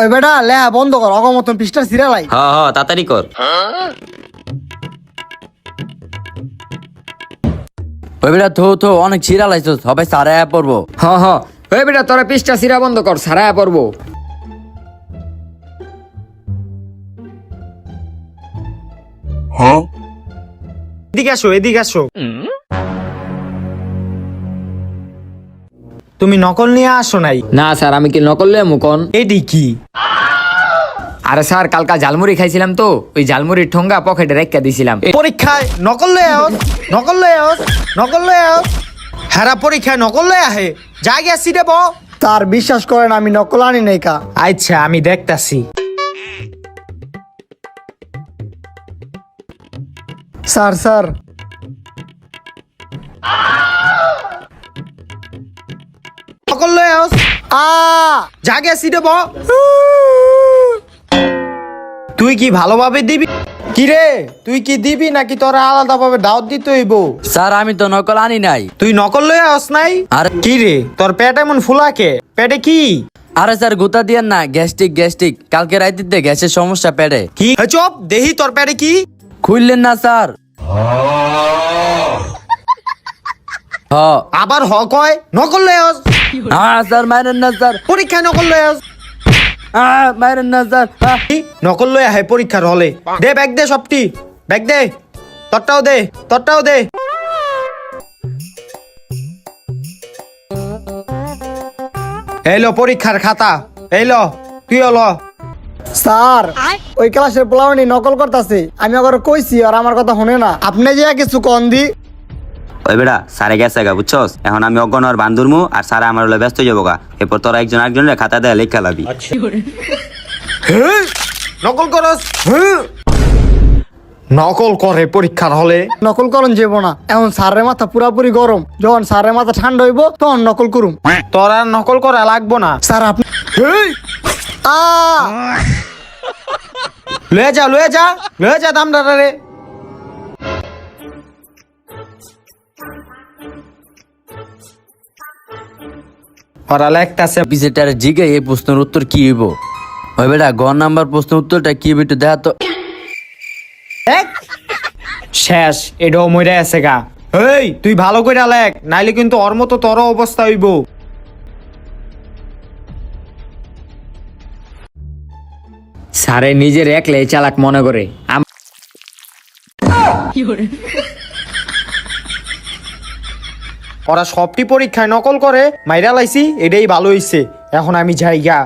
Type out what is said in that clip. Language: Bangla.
ওই বেটা লেহা বন্ধ কর অগমতন পৃষ্ঠা সিরিয়ালাই হ হ তাড়াতাড়ি কর। ওই বেটা থো থো অনেক ছিড়া লাইছো সবাই সারা পড়ব। হ হ ওই বেটা তোরা পিসটা সিরা বন্ধ কর সারায়া পড়ব। এদিকে আসো এদিকে আসো। তুমি নকল নিয়ে আসো নাই? না স্যার আমি কি নকল লে মুকন? এটি কি? আরে স্যার কালকা ঝালমুড়ি খাইছিলাম তো ওই ঝালমুড়ির ঠোঙ্গা পকেটে রেখা দিছিলাম। পরীক্ষায় নকল লয়ে আস নকল লয়ে আস নকল লয়ে আস হেরা পরীক্ষায় নকল লয়ে আহে যা গিয়া সিটে ব তার বিশ্বাস করেন আমি নকল আনি নাই কা। আচ্ছা আমি দেখতাছি। Sir sir. নকল লয়ে আস আ যা গিয়া সিটে ব তুই কি ভালোভাবে দিবি? কিরে তুই কি দিবি নাকি তোরা আলাদাভাবে দাওয়াত দিতে হইব? স্যার আমি তো নকল আনি নাই। তুই নকল লয়ে আস নাই? আরে কি রে তোর পেট এমন ফুলাকে? পেটে কি? আরে স্যার গুতা দিয়েন না গ্যাস্ট্রিক গ্যাস্ট্রিক। কালকে রাইতে গ্যাসের সমস্যা পেটে। কি? চপ দেহি তোর পেটে কি? খুললেন না স্যার। হ। আবার হ কয় নকল লয়ে আস। না স্যার মারেন না স্যার। পরীক্ষায় নকল লয়ে আস। না? নকল লয়ে আহে পরীক্ষার হলে। দে ব্যাগ দে সবটি। ব্যাগ দে। তোরটাও দে তোরটাও দে। এইলো পরীক্ষার খাতা। এইলো তুই হলো স্যার ওই ক্লাসের পোলাওনি নকল করতেছে। আমি আবার কইছি আর আমার কথা শুনে না। আপনি যে কিছু কন দি ওই বেড়া সারে গেছে গা বুঝছস? এখন আমি অজ্ঞান আর বান্ধুরমু আর সারা আমার হলে ব্যস্ত যাব গা। এরপর তোরা একজন আরেকজনের খাতা দেয় লেখা লাবি। হ্যাঁ? নকল করস? নকল করে পরীক্ষার হলে? নকল করন যাব না। এখন স্যারের মাথা পুরাপুরি গরম। যখন সারের মাথা ঠান্ডা হইব তখন নকল করুম। তোর আর নকল করা লাগবো না। স্যার আপনি আ! লয়ে যা লয়ে যা লয়ে যা দাম রে। ওরা লেখতাছে পিছেটার জিগে এই প্রশ্নের উত্তর কি হইব? ওই বেটা গ নাম্বার প্রশ্নের উত্তরটা কি হইব একটু দেখা তো। এক। শেষ এটাও মরে আছে গা। এই তুই ভালো করে লেখ নাইলে কিন্তু ওর মতো তোর অবস্থা হইব। স্যারে নিজের একলে চালাক মনে করে। আম- ওরা সবটি পরীক্ষায় নকল করে মাইরা লাইছি এটাই ভালো হইছে। এখন আমি যাই গা